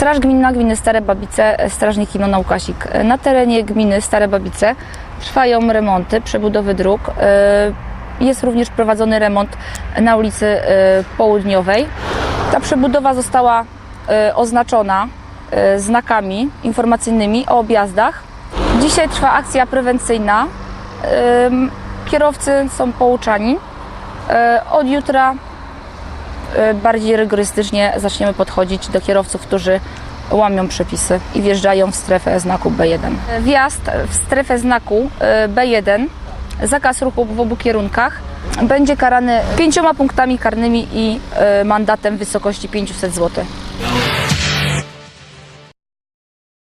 Straż Gminna Gminy Stare Babice, strażnik Imona Łukasik. Na terenie gminy Stare Babice trwają remonty, przebudowy dróg. E, Jest również prowadzony remont na ulicy e, Południowej. Ta przebudowa została e, oznaczona znakami informacyjnymi o objazdach. Dzisiaj trwa akcja prewencyjna. Kierowcy są pouczani. Od jutra bardziej rygorystycznie zaczniemy podchodzić do kierowców, którzy łamią przepisy i wjeżdżają w strefę znaku B1. E, Wjazd w strefę znaku e, B1, zakaz ruchu w obu kierunkach, będzie karany pięcioma punktami karnymi i e, mandatem w wysokości 500 zł.